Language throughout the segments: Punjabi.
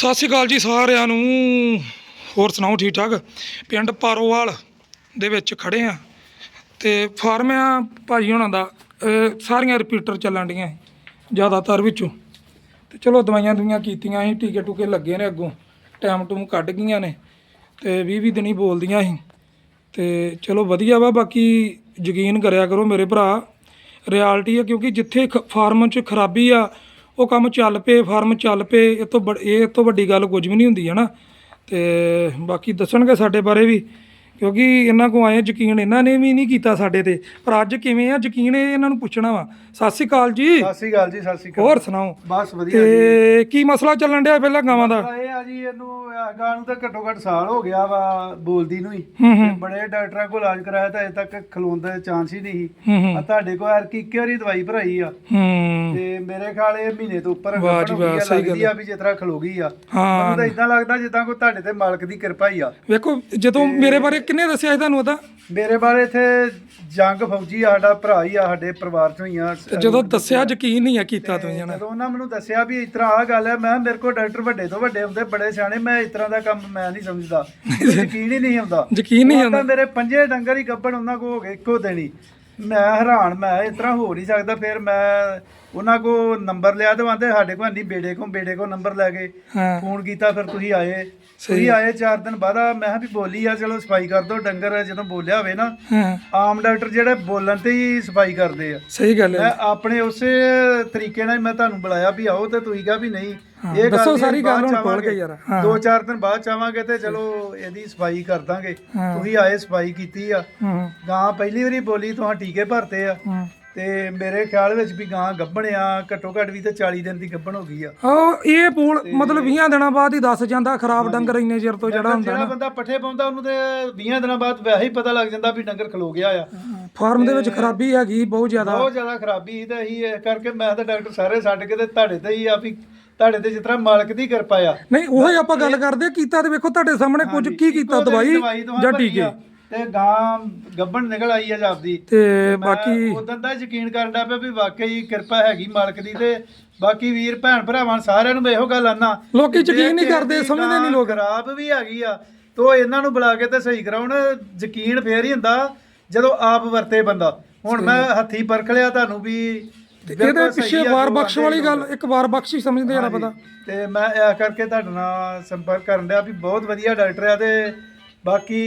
ਸਤਿ ਸ਼੍ਰੀ ਅਕਾਲ ਜੀ ਸਾਰਿਆਂ ਨੂੰ। ਹੋਰ ਸੁਣਾਓ ਠੀਕ ਠਾਕ? ਪਿੰਡ ਪਾਰੋਵਾਲ ਦੇ ਵਿੱਚ ਖੜੇ ਆ। ਤੇ ਫਾਰਮ ਆ ਭਾਜੀ ਹੋਣਾ ਦਾ। ਸਾਰੀਆਂ ਰਿਪੀਟਰ ਚੱਲਣ ਡੀਆਂ ਜ਼ਿਆਦਾਤਰ ਵਿੱਚੋਂ। ਤੇ ਚਲੋ ਦਵਾਈਆਂ ਦੁਈਆਂ ਕੀਤੀਆਂ ਸੀ, ਟੀਕੇ ਟੂਕੇ ਲੱਗੇ ਨੇ ਅੱਗੋਂ। ਟਾਈਮ ਟੂਮ ਕੱਢ ਗਈਆਂ ਨੇ, ਤੇ 20 20 ਦਿਨੀ ਬੋਲਦੀਆਂ ਸੀ। ਤੇ ਚਲੋ ਵਧੀਆ ਵਾ, ਬਾਕੀ ਯਕੀਨ ਕਰਿਆ ਕਰੋ ਮੇਰੇ ਭਰਾ। ਰਿਐਲਿਟੀ ਹੈ ਕਿਉਂਕਿ ਜਿੱਥੇ ਖ- ਫਾਰਮ 'ਚ ਖਰਾਬੀ ਆ ਉਹ ਕੰਮ ਚੱਲ ਪਏ, ਫਾਰਮ ਚੱਲ ਪਏ, ਇਹ ਤੋਂ ਬੜ- ਇਹ ਤੋਂ ਵੱਡੀ ਗੱਲ ਕੁਝ ਵੀ ਨਹੀਂ ਹੁੰਦੀ ਹੈ ਨਾ ਤੇ ਬਾਕੀ ਦੱਸਣਗੇ ਸਾਡੇ ਬਾਰੇ ਵੀ। ਕਿਉਂਕਿ ਇਹਨਾਂ ਕੋ ਆਏ ਯਕੀਨ ਇਹਨਾਂ ਨੇ ਵੀ ਨਹੀਂ ਕੀਤਾ ਸਾਡੇ ਤੇ। ਪਰ ਅੱਜ ਕਿਵੇਂ ਆ ਯਕੀਨ ਇਹ ਇਹਨਾਂ ਨੂੰ ਪੁੱਛਣਾ ਵਾ। ਸਤਿ ਸ਼੍ਰੀ ਅਕਾਲ ਜੀ। ਸਤਿ ਸ੍ਰੀ ਅਕਾਲ ਜੀ ਸਤਿ ਸ੍ਰੀ ਅਕਾਲ। ਹੋਰ ਸੁਣਾਓ? ਬਸ ਵਧੀਆ ਜੀ। ਤੇ ਕੀ ਮਸਲਾ ਚੱਲਣ ਡਿਆ ਪਹਿਲਾਂ ਗਾਵਾਂ ਦਾ? ਇਹ ਆ ਜੀ ਇਹਨੂੰ ਗਾਂ ਨੂੰ ਤਾਂ ਘੱਟੋ ਘੱਟ ਸਾਲ ਹੋ ਗਿਆ ਵਾ ਬੋਲਦੀ ਨੂੰ ਹੀ। ਤੇ ਬੜੇ ਡਾਕਟਰਾਂ ਕੋਲ ਇਲਾਜ ਕਰਾਇਆ ਤਾਂ ਅਜੇ ਤੱਕ ਖਲੋਣ ਦਾ ਚਾਂਸ ਹੀ ਨਹੀਂ ਆ ਤੁਹਾਡੇ ਕੋਲ ਯਾਰ ਕੀ ਵਾਰੀ ਦਵਾਈ ਭਰਾਈ ਆ। ਤੇ ਮੇਰੇ ਖਿਆਲ ਇਹ ਮਹੀਨੇ ਤੋਂ ਉੱਪਰ ਲੱਗਦੀ ਗੱਲ ਆ। ਵੀ ਜਿਸ ਤਰ੍ਹਾਂ ਖਲੋ ਗਈ ਆ। ਮੈਨੂੰ ਤਾਂ ਇਦਾਂ ਲੱਗਦਾ ਜਿੱਦਾਂ ਕੋਈ ਤੁਹਾਡੇ ਤੇ ਮਾਲਕ ਦੀ ਕਿਰਪਾ ਹੀ ਆ। ਵੇਖੋ ਜਦੋਂ ਮੇਰੇ ਬਾਰੇ ਕਿੰਨੇ ਦੱਸਿਆ ਸੀ ਤੁਹਾਨੂੰ ਉਹਦਾ? ਮੇਰੇ ਬਾਰੇ ਇੱਥੇ ਜੰਗ ਫੌਜੀ ਆ ਸਾਡਾ ਭਰਾ ਹੀ ਆ ਸਾਡੇ ਪਰਿਵਾਰ ਚੋਂ ਹੀ ਆ। ਤੇ ਜਦੋਂ ਦੱਸਿਆ ਯਕੀਨ ਨਹੀਂ ਆ ਕੀਤਾ ਤੁਸੀਂ ਜਣਾ ਜਦੋਂ ਉਹਨਾਂ ਮੈਨੂੰ ਦੱਸਿਆ ਵੀ ਇਸ ਤਰ੍ਹਾਂ ਆ ਗੱਲ ਹੈ ਮੈਂ ਕਿਹਾ ਮੇਰੇ ਕੋਲ ਡਾਕਟਰ ਵੱਡੇ ਤੋਂ ਵੱਡੇ ਹੁੰਦੇ ਬੜੇ ਸਿਆਣੇ ਮੈਂ ਇਸ ਤਰ੍ਹਾਂ ਦਾ ਕੰਮ ਮੈਂ ਨਹੀਂ ਸਮਝਦਾ। ਯਕੀਨ ਹੀ ਨਹੀਂ ਆਉਂਦਾ ਯਕੀਨ ਨਹੀਂ ਉਹ ਆਉਂਦਾ ਤਾਂ ਮੇਰੇ ਪੰਜੇ ਡੰਗਰ ਹੀ ਗੱਬਣ ਉਹਨਾਂ ਕੋ ਹੋ ਗਏ ਇੱਕੋ ਹੀ। ਮੈਂ ਹੈਰਾਨ ਮੈਂ ਇਸ ਤਰ੍ਹਾਂ ਹੋ ਨਹੀਂ ਸਕਦਾ ਫਿਰ ਮੈਂ ਉਹਨਾਂ ਕੋ ਨੰਬਰ ਲਿਆ ਤੇ ਆਂਦੇ ਸਾਡੇ ਕੋਲ ਨਹੀਂ ਬੇੜੇ ਕੋ ਬੇੜੇ ਕੋ ਨੰਬਰ ਲੈ ਕੇ ਹਾਂ। ਫੋਨ ਕੀਤਾ ਫਿਰ ਤੁਸੀਂ ਆਏ। ਤੁਸੀਂ ਆਏ 4 ਦਿਨ ਬਾਅਦ ਆ, ਮੈਂ ਕਿਹਾ ਵੀ ਬੋਲੀ ਆ ਚਲੋ ਸਫ਼ਾਈ ਕਰ ਦੋ ਡੰਗਰ ਜਦੋਂ ਬੋਲਿਆ ਹੋਵੇ ਨਾ ਹਾਂ। ਆਮ ਡਾਕਟਰ ਜਿਹੜੇ ਬੋਲਣ ਤੇ ਹੀ ਸਫ਼ਾਈ ਕਰਦੇ ਆ। ਸਹੀ ਗੱਲ ਹੈ। ਮੈਂ ਆਪਣੇ ਉਸੇ ਤਰੀਕੇ ਨਾਲ ਹੀ ਮੈਂ ਤੁਹਾਨੂੰ ਬੁਲਾਇਆ ਵੀ ਆਓ ਤੇ ਤੁਸੀਂ ਕਿਹਾ ਵੀ ਨਹੀਂ ਇਹ ਦੱਸੋ ਸਾਰੀ ਗੱਲ ਹੁਣ ਖੋਲ ਕੇ। ਯਾਰ, ਹਾਂ। ਦੋ ਚਾਰ ਦਿਨ ਬਾਅਦ ਚਾਵਾਂਗੇ ਤੇ ਚਲੋ ਇਹਦੀ ਸਫ਼ਾਈ ਕਰ ਦਾਂਗੇ। ਹਾਂ। ਤੁਸੀਂ ਆਏ ਸਫ਼ਾਈ ਕੀਤੀ ਆ। ਹੂੰ। ਗਾਂ ਪਹਿਲੀ ਵਾਰੀ ਬੋਲੀ ਤੁਹਾਂ ਟੀਕੇ ਭਰਤੇ ਆ। ਹੂੰ। ਤੇ ਮੇਰੇ ਖਿਆਲ ਵਿੱਚ ਵੀ ਗਾਂ ਗੱਭਣ ਆ ਘੱਟੋ ਘੱਟ ਵੀ ਤੇ 40 ਦਿਨ ਦੀ ਗੱਭਣ ਹੋ ਗਈ ਆ। ਉਹ ਇਹ ਪੂਲ ਮਤਲਬ 20 ਦਿਨਾਂ ਬਾਅਦ ਹੀ ਦੱਸ ਜਾਂਦਾ ਖਰਾਬ ਡੰਗਰ ਇੰਨੇ ਚਿਰ ਤੋਂ ਜਿਹੜਾ ਹੁੰਦਾ ਜਿਹੜਾ ਬੰਦਾ ਪੱਠੇ ਪਾਉਂਦਾ ਉਹਨੂੰ ਤੇ 20 ਦਿਨਾਂ ਬਾਅਦ ਵੈਸੇ ਹੀ ਪਤਾ ਲੱਗ ਜਾਂਦਾ ਵੀ ਡੰਗਰ ਖਲੋ ਗਿਆ ਆ। ਫਾਰਮ ਦੇ ਵਿੱਚ ਖਰਾਬੀ ਹੈਗੀ ਬਹੁਤ ਜ਼ਿਆਦਾ। ਬਹੁਤ ਜ਼ਿਆਦਾ ਖਰਾਬੀ ਤੇ ਅਸੀਂ ਇਸ ਕਰਕੇ ਮੈਂ ਤਾਂ ਡਾਕਟਰ ਸਾਰੇ ਛੱਡ ਕੇ ਤੇ ਤੁਹਾਡੇ ਤੇ ਹੀ ਆ ਵੀ ਤੁਹਾਡੇ ਤੇ ਜਿਸ ਤਰ੍ਹਾਂ ਮਾਲਕ ਦੀ ਕਿਰਪਾ ਆ। ਨਹੀਂ ਉਹੀ ਆਪਾਂ ਗੱਲ ਕਰਦੇ ਆ, ਕੀਤਾ ਤੇ ਵੇਖੋ ਤੁਹਾਡੇ ਸਾਹਮਣੇ ਕੁਝ ਕੀ ਕੀਤਾ ਦਵਾਈ ਜਾਂ ਟੀਕੇ? ਤੇ ਗਾਂ ਗੱਭਣ ਨਿਕਲ ਆਈ ਆ ਜਾਪਦੀ ਤੇ ਬਾਕੀ ਉਦੋਂ ਦਾ ਯਕੀਨ ਕਰਨ ਦਾ ਪਿਆ ਵੀ ਵਾਕਈ ਕਿਰਪਾ ਹੈਗੀ ਮਾਲਕ ਦੀ ਤੇ ਬਾਕੀ ਵੀਰ ਭੈਣ ਭਰਾਵਾਂ ਸਾਰਿਆਂ ਨੂੰ ਮੈਂ ਇਹੋ ਗੱਲ ਆਨਾ ਲੋਕੀ ਯਕੀਨ ਨਹੀਂ ਕਰਦੇ ਸਮਝਦੇ ਨਹੀਂ ਲੋਕ। ਖਰਾਬ ਵੀ ਹੈਗੀ ਆ ਤੋ ਇਹਨਾਂ ਨੂੰ ਬੁਲਾ ਕੇ ਤੇ ਸਹੀ ਕਰਾਉਣ ਯਕੀਨ ਫੇਰ ਹੀ ਹੁੰਦਾ ਜਦੋਂ ਆਪ ਵਰਤੇ ਬੰਦਾ। ਹੁਣ ਮੈਂ ਹੱਥੀ ਪਰਖ ਲਿਆ ਤੁਹਾਨੂੰ ਵੀ ਤੇ ਬਿਲਕੁਲ ਇਹਦੇ ਸਹੀ ਪਿੱਛੇ ਆ, ਵਾਰ ਜੋ ਬਖਸ਼ ਵਾਲੀ ਗੱਲ ਇੱਕ ਵਾਰ ਬਖਸ਼ ਹੀ ਸਮਝਦੇ ਯਾਰ ਪਤਾ ਤੇ ਮੈਂ ਇਹ ਕਰਕੇ ਤੁਹਾਡੇ ਨਾਲ ਸੰਪਰਕ ਕਰਨ ਡਿਆ ਵੀ ਬਹੁਤ ਵਧੀਆ ਡਾਕਟਰ ਆ ਤੇ ਬਾਕੀ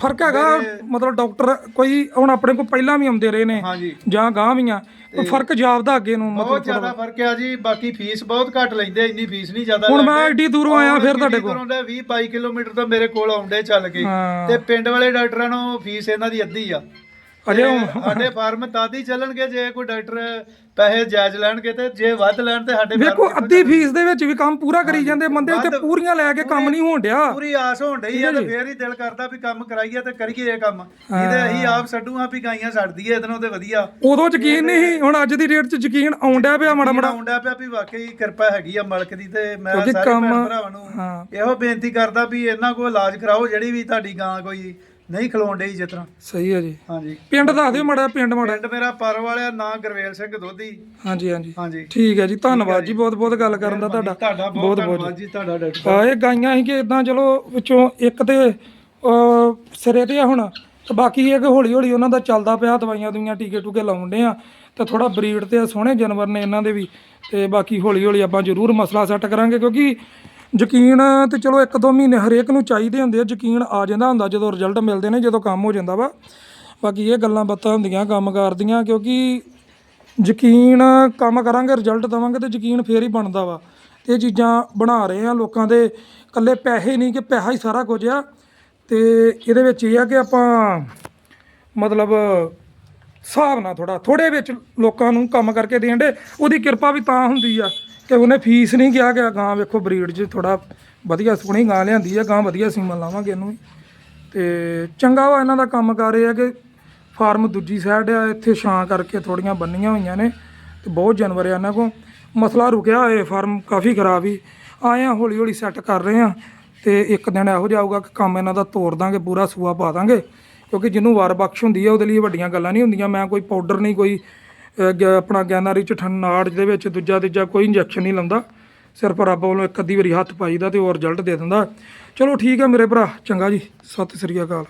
ਫ਼ਰਕ ਹੈਗਾ ਮਤਲਬ ਡਾਕਟਰ ਕੋਈ ਹੁਣ ਆਪਣੇ ਕੋਲ ਪਹਿਲਾਂ ਵੀ ਆਉਂਦੇ ਰਹੇ ਨੇ ਹਾਂਜੀ। ਜਾਂ ਗਾਂ ਵੀ ਆ ਕੋਈ ਫ਼ਰਕ ਜਾਪਦਾ ਅੱਗੇ ਨੂੰ ਬਹੁਤ ਮਤਲਬ ਜ਼ਿਆਦਾ ਫ਼ਰਕ ਆ ਜੀ ਬਾਕੀ ਫੀਸ ਬਹੁਤ ਘੱਟ ਲੈਂਦੇ ਇੰਨੀ ਫੀਸ ਨਹੀਂ ਜ਼ਿਆਦਾ ਹੁਣ ਲੈਂਦੇ। ਮੈਂ ਐਡੀ ਦੂਰੋਂ ਆਇਆ ਫਿਰ ਤੁਹਾਡੇ ਕੋਲ। ਦੂਰੋਂ ਦਾ 20 22 ਕਿਲੋਮੀਟਰ ਤੋਂ ਮੇਰੇ ਕੋਲ ਆਉਂਦੇ ਚੱਲ ਕੇ। ਹਾਂ। ਤੇ ਪਿੰਡ ਵਾਲੇ ਡਾਕਟਰਾਂ ਨੂੰ ਫੀਸ ਇਹਨਾਂ ਦੀ ਅੱਧੀ ਆ। ਅਜੇ ਸਾਡੇ ਫਾਰਮ ਤਾਂ ਹੀ ਚੱਲਣਗੇ ਜੇ ਕੋਈ ਡਾਕਟਰ ਪੈਸੇ ਜਾਇਜ਼ ਲੈਣਗੇ ਤੇ ਜੇ ਵੱਧ ਲੈਣ ਤੇ ਸਾਡੇ ਵੇਖੋ ਫਾਰਮ ਅੱਧੀ ਫੀਸ ਦੇ ਵਿੱਚ ਵੀ ਕੰਮ ਪੂਰਾ ਕਰੀ ਜਾਂਦੇ ਬੰਦੇ ਤੇ ਵੱਧ- ਪੂਰੀਆਂ ਲੈ ਕੇ ਕੰਮ ਨਹੀਂ ਹੋਣ ਡਿਆ। ਪੂਰੀ ਆਸ ਹੋਣ ਡਈ ਆ ਤੇ ਫੇਰ ਹੀ ਦਿਲ ਕਰਦਾ ਵੀ ਕੰਮ ਕਰਾਈਏ ਤੇ ਕਰੀਏ ਇਹ ਕੰਮ। ਇਹਦੇ ਅਸੀਂ ਆਪ ਛੱਡੂ ਆ ਵੀ ਗਾਈਆਂ ਛੱਡਦੀਏ ਇਹਦੇ ਨਾਲੋਂ ਤੇ ਵਧੀਆ। ਉਦੋਂ ਯਕੀਨ ਨਹੀਂ ਸੀ, ਹੁਣ ਅੱਜ ਦੀ ਡੇਟ 'ਚ ਯਕੀਨ ਡਿਆ ਪਿਆ ਮਾੜਾ ਮਾੜਾ। ਆਉਂਦਾ ਪਿਆ ਵੀ ਵਾਕਈ ਕਿਰਪਾ ਹੈਗੀ ਆ ਮਾਲਕ ਦੀ ਤੇ ਮੈਂ ਕਿਉਂਕਿ ਸਾਰੇ ਕੰਮ- ਭਰਾਵਾਂ ਨੂੰ ਹਾਂ। ਇਹੋ ਬੇਨਤੀ ਕਰਦਾ ਵੀ ਇਹਨਾਂ ਕੋਲ ਇਲਾਜ ਕਰਾਓ ਜਿਹੜੀ ਵੀ ਤੁਹਾਡੀ ਗਾਂ ਕੋਈ ਨਹੀਂ ਖਲੋਣ ਡਈ ਜਿਸ ਤਰ੍ਹਾਂ। ਸਹੀ ਹੈ ਜੀ। ਹਾਂਜੀ। ਪਿੰਡ ਦੱਸ ਦਿਓ ਮਾੜਾ ਪਿੰਡ ਮਾੜਾ। ਪਿੰਡ ਮੇਰਾ ਪਰ ਵਾਲਿਆ ਨਾਂ ਗੁਰਵੇਲ ਸਿੰਘ ਦੋਧੀ। ਹਾਂਜੀ ਹਾਂਜੀ। ਹਾਂਜੀ। ਠੀਕ ਹੈ ਜੀ ਧੰਨਵਾਦ ਜੀ ਬਹੁਤ ਬਹੁਤ ਗੱਲ ਕਰਨ ਦਾ ਤੁਹਾਡਾ। ਤੁਹਾਡਾ ਬਹੁਤ ਧੰਨਵਾਦ ਜੀ ਤੁਹਾਡਾ ਡਾਕਟਰ ਆ ਇਹ ਗਾਈਆਂ ਸੀ ਕਿ ਇਦਾਂ ਚਲੋ ਵਿੱਚੋਂ ਇੱਕ ਤੇ ਅਹ, ਸਿਰੇ ਤੇ ਆ ਹੁਣ ਤੇ ਬਾਕੀ ਇਹ ਕਿ ਹੌਲੀ ਹੌਲੀ ਉਹਨਾਂ ਦਾ ਚੱਲਦਾ ਪਿਆ ਦਵਾਈਆਂ ਦੁਈਆਂ ਟੀਕੇ ਟੂਕੇ ਲਾਉਂਦੇ ਆ ਤੇ ਥੋੜਾ ਬਰੀਡ ਤੇ ਸੋਹਣੇ ਜਾਨਵਰ ਨੇ ਇਹਨਾਂ ਦੇ ਵੀ ਤੇ ਬਾਕੀ ਹੌਲੀ ਹੌਲੀ ਆਪਾਂ ਜ਼ਰੂਰ ਮਸਲਾ ਸੈੱਟ ਕਰਾਂਗੇ ਕਿਉਂਕਿ ਯਕੀਨ ਤੇ ਚਲੋ ਇੱਕ ਦੋ ਮਹੀਨੇ ਹਰੇਕ ਨੂੰ ਚਾਹੀਦੇ ਹੁੰਦੇ ਆ, ਯਕੀਨ ਆ ਜਾਂਦਾ ਹੁੰਦਾ ਜਦੋਂ ਰਿਜ਼ਲਟ ਮਿਲਦੇ ਨੇ, ਜਦੋਂ ਕੰਮ ਹੋ ਜਾਂਦਾ ਵਾ। ਬਾਕੀ ਇਹ ਗੱਲਾਂ ਬਾਤਾਂ ਹੁੰਦੀਆਂ ਕੰਮ ਕਰਦੀਆਂ ਕਿਉਂਕਿ ਯਕੀਨ ਕੰਮ ਕਰਾਂਗੇ ਰਿਜ਼ਲਟ ਦਵਾਂਗੇ ਤੇ ਯਕੀਨ ਫੇਰ ਹੀ ਬਣਦਾ ਵਾ। ਤੇ ਇਹ ਚੀਜ਼ਾਂ ਬਣਾ ਰਹੇ ਆ ਲੋਕਾਂ ਦੇ। ਇਕੱਲੇ ਪੈਸੇ ਨਹੀਂ ਕਿ ਪੈਸਾ ਹੀ ਸਾਰਾ ਕੁਝ ਆ। ਤੇ ਇਹਦੇ ਵਿੱਚ ਇਹ ਆ ਕਿ ਆਪਾਂ ਮਤਲਬ ਹਿਸਾਬ ਨਾਲ ਥੋੜਾ ਥੋੜੇ ਵਿੱਚ ਲੋਕਾਂ ਨੂੰ ਕੰਮ ਕਰਕੇ ਦੇਣ ਦੇ, ਉਹਦੀ ਕਿਰਪਾ ਵੀ ਤਾਂ ਹੁੰਦੀ ਆ ਕਿ ਉਹਨੇ ਫੀਸ ਨਹੀਂ ਕਿਹਾ ਗਿਆ ਗਾਂ ਵੇਖੋ ਬਰੀਡ 'ਚ ਥੋੜਾ ਵਧੀਆ ਸੋਹਣੀ ਗਾਂ ਲਿਆਂਦੀ ਆ ਗਾਂ ਵਧੀਆ ਸੀਮਨ ਲਾਵਾਂਗੇ ਇਹਨੂੰ ਵੀ। ਤੇ ਚੰਗਾ ਵਾ ਇਹਨਾਂ ਦਾ ਕੰਮ ਕਰ ਰਿਹਾ ਕਿ ਫਾਰਮ ਦੂਜੀ ਸਾਈਡ ਆ, ਇੱਥੇ ਛਾਂ ਕਰਕੇ ਥੋੜੀਆਂ ਬੰਨੀਆਂ ਹੋਈਆਂ ਨੇ ਤੇ ਬਹੁਤ ਜਾਨਵਰ ਆ ਇਹਨਾਂ ਕੋਲ। ਮਸਲਾ ਰੁਕਿਆ ਹੋਇਆ, ਫਾਰਮ ਕਾਫੀ ਖਰਾਬ ਹੀ ਆਏ ਆ ਹੌਲੀ ਹੌਲੀ ਸੈੱਟ ਕਰ ਰਹੇ ਆ ਤੇ ਇੱਕ ਦਿਨ ਇਹੋ ਜਿਹਾ ਆਊਗਾ ਕਿ ਕੰਮ ਇਹਨਾਂ ਦਾ ਤੋੜ ਦਾਂਗੇ, ਪੂਰਾ ਸੂਆ ਪਾ ਦਾਂਗੇ। ਕਿਉਂਕਿ ਜਿਹਨੂੰ ਵਾਰ ਬਖਸ਼ ਹੁੰਦੀ ਹੈ ਉਹਦੇ ਲਈ ਵੱਡੀਆਂ ਗੱਲਾਂ ਨਹੀਂ ਹੁੰਦੀਆਂ। ਮੈਂ ਕੋਈ ਪਾਊਡਰ ਨਹੀਂ, ਕੋਈ ਗ- ਆਪਣਾ ਗਿਆਨਾ ਰਿਚ ਠੰਨਾੜ ਦੇ ਵਿੱਚ ਦੂਜਾ ਤੀਜਾ ਕੋਈ ਇੰਜੈਕਸ਼ਨ ਨਹੀਂ ਲਾਉਂਦਾ। ਸਿਰਫ ਰੱਬ ਵੱਲੋਂ ਇੱਕ ਅੱਧੀ ਵਾਰੀ ਹੱਥ ਪਾਈਦਾ ਤੇ ਉਹ ਰਿਜ਼ਲਟ ਦੇ ਦਿੰਦਾ। ਚਲੋ ਠੀਕ ਹੈ ਮੇਰੇ ਭਰਾ, ਚੰਗਾ ਜੀ। ਸਤਿ ਸ੍ਰੀ ਅਕਾਲ।